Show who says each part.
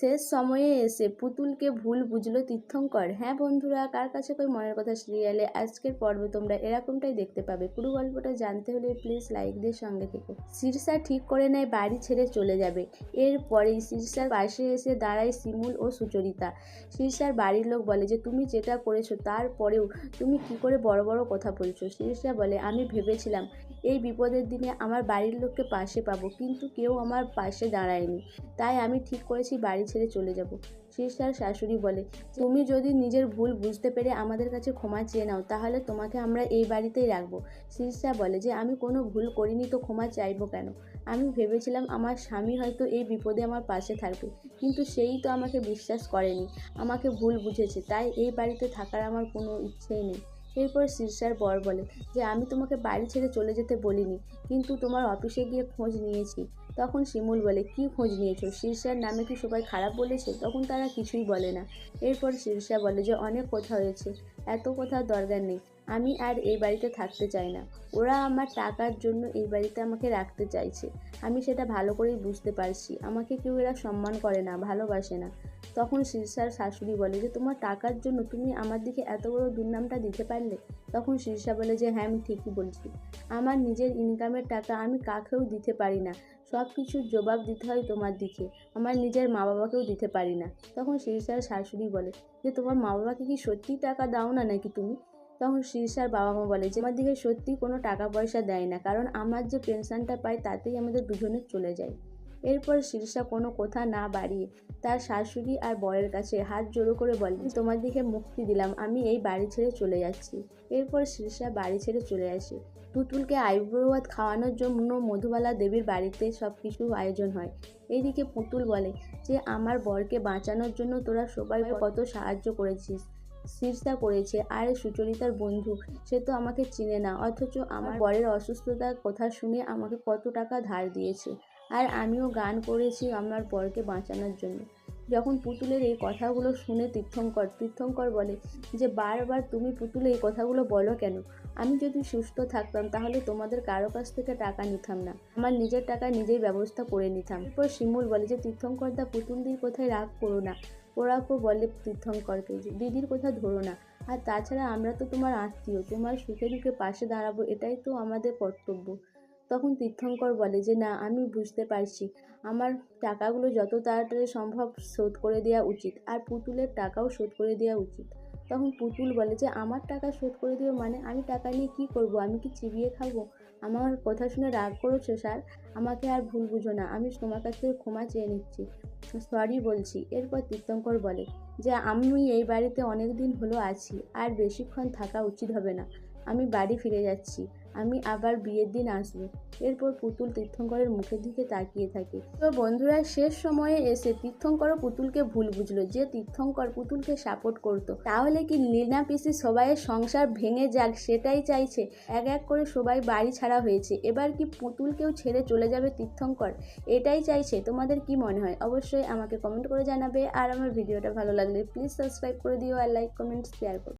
Speaker 1: শেষ সময়ে এসে পুতুলকে ভুল বুঝলো তীর্থঙ্কর। হ্যাঁ বন্ধুরা, কার কাছে কই মনের কথা সিরিয়ালে? আজকের পর্বে তোমরা এরকমটাই দেখতে পাবে। পুরো গল্পটা জানতে হলে প্লিজ লাইক দিয়ে সঙ্গে থেকো। শীর্ষা ঠিক করে নেয়, বাড়ি ছেড়ে চলে যাবে। এরপরেই শীর্ষার পাশে এসে দাঁড়ায় শিমুল ও সুচরিতা। শীর্ষার বাড়ির লোক বলে যে, তুমি যেটা করেছ তারপরেও তুমি কি করে বড় বড় কথা বলছো? শীর্ষা বলে, আমি ভেবেছিলাম এই বিপদের দিনে আমার বাড়ির লোককে পাশে পাবো, কিন্তু কেউ আমার পাশে দাঁড়ায়নি। তাই আমি ঠিক করেছি বাড়ি ছেড়ে চলে যাব। শীর্ষার শাশুড়ি বলে, তুমি যদি নিজের ভুল বুঝতে পেরে আমাদের কাছে ক্ষমা চেয়ে নাও, তাহলে তোমাকে আমরা এই বাড়িতেই রাখব। শীর্ষা বলে যে, আমি কোনো ভুল করিনি তো ক্ষমা চাইব কেন? আমি ভেবেছিলাম আমার স্বামী হয়তো এই বিপদে আমার পাশে থাকবে, কিন্তু সেই তো আমাকে বিশ্বাস করেনি, আমাকে ভুল বুঝেছে, তাই এই বাড়িতে থাকার আমার কোনো ইচ্ছেই নেই। এরপর শীর্ষার বর বলে যে, আমি তোমাকে বাড়ি ছেড়ে চলে যেতে বলিনি, কিন্তু তোমার অফিসে গিয়ে খোঁজ নিয়েছি। তখন শিমুল বলে, কি খোঁজ নিয়েছো? শীর্ষার নামে কি সবাই খারাপ বলেছে? তখন তারা কিছুই বলে না। এরপর শীর্ষা বলে যে, অনেক কথা হয়েছে। এত কথা দরকার নেই। আমি আর এই বাড়িতে থাকতে চাই না। ওরা আমার টাকার জন্য এই বাড়িতে আমাকে রাখতে চাইছে। আমি সেটা ভালো করেই বুঝতে পারছি। আমাকে কেউ এরা সম্মান করে না, ভালোবাসে না। তখন শীর্ষার শাশুড়ি বলে যে, তোমার টাকার জন্য তুমি আমার দিকে এত বড় দুর্নামটা দিতে পারলে? তখন শীর্ষা বলে যে হ্যাঁ আমি ঠিকই বলছি। আমার নিজের ইনকামের টাকা আমি কাকেও দিতে পারি না। সব কিছুর জবাব দিতে হয় তোমার দিকে। আমার নিজের মা বাবাকেও দিতে পারি না। তখন শীর্ষার শাশুড়ি বলে যে, তোমার মা বাবাকে কি সত্যিই টাকা দাও না নাকি তুমি? তখন শীর্ষার বাবা মা বলে যে আমার দিকে সত্যি কোনো টাকা পয়সা দেয় না, কারণ আমার যে পেনশনটা পাই তাতেই আমাদের দুজনের চলে যায়। এরপর শীর্ষা কোনো কথা না বাড়িয়ে তার শাশুড়ি আর বরের কাছে হাত জোড়ো করে বলে, তোমার দিকে মুক্তি দিলাম, আমি এই বাড়ি ছেড়ে চলে যাচ্ছি। এরপর শীর্ষা বাড়ি ছেড়ে চলে আসে। পুতুলকে আইব্রো ভাত খাওয়ানোর জন্য মধুবালা দেবীর বাড়িতে সব কিছু আয়োজন হয়। এইদিকে পুতুল বলে যে, আমার বরকে বাঁচানোর জন্য তোরা সবাই কত সাহায্য করেছিস। শীর্ষা করেছে। আর সুচরিতার বন্ধু সে তো আমাকে চিনে না অথচ আমার বরের অসুস্থতার কথা শুনে আমাকে কত টাকা ধার দিয়েছে। আর আমিও গান করেছি আমার বরকে বাঁচানোর জন্য। যখন পুতুলের এই কথাগুলো শুনে তীর্থঙ্কর তীর্থঙ্কর বলে যে বারবার তুমি পুতুলে এই কথাগুলো বলো কেন? আমি যদি সুস্থ থাকতাম তাহলে তোমাদের কারও কাছ থেকে টাকা নিতাম না। আমার নিজের টাকা নিজেই ব্যবস্থা করে নিতাম। এরপর শিমুল বলে যে তীর্থঙ্কর দা পুতুলদির কোথায় রাগ করো না। ওরাও বলে তীর্থঙ্করকে যে দিদির কথা ধরো না। আর তাছাড়া আমরা তো তোমার আত্মীয়, তোমার সুখে দুঃখে পাশে দাঁড়াবো, এটাই তো আমাদের কর্তব্য। তখন তীর্থঙ্কর বলে যে, না, আমি বুঝতে পারছি। আমার টাকাগুলো যত তাড়াতাড়ি সম্ভব শোধ করে দেওয়া উচিত আর পুতুলের টাকাও শোধ করে দেওয়া উচিত। তখন পুতুল বলে যে, আমার টাকা শোধ করে দিও মানে আমি টাকা নিয়ে কি করব? আমি কি চিবিয়ে খাব? আমার কথা শুনে রাগ করেছ, স্যার? আমাকে আর ভুল বুঝো না। আমি তোমার কাছ ক্ষমা চেয়ে নিচ্ছি। সরি বলছি। এরপর তীর্থঙ্কর বলে, যে আমি এই বাড়িতে অনেক দিন হলো আছি। আর বেশিক্ষণ থাকা উচিত হবে না। আমি বাড়ি ফিরে যাচ্ছি। আমি আবার বিয়ের দিন আসব। এরপর পুতুল তীর্থঙ্করের মুখের দিকে তাকিয়ে থাকে। তো বন্ধুরা, শেষ সময়ে এসে তীর্থঙ্করও পুতুলকে ভুল বুঝলো যে তীর্থঙ্কর পুতুলকে সাপোর্ট করতো। তাহলে কি লীনা পিসি সবাইয়ের সংসার ভেঙে যাক সেটাই চাইছে? এক এক করে সবাই বাড়ি ছাড়া হয়েছে। এবার কি পুতুলকেও ছেড়ে চলে যাবে তীর্থঙ্কর? এটাই চাইছে। তোমাদের কি মনে হয়? অবশ্যই আমাকে কমেন্ট করে জানাবে। আর আমার ভিডিওটা ভালো লাগলে প্লিজ সাবস্ক্রাইব করে দিও আর লাইক কমেন্ট শেয়ার করো।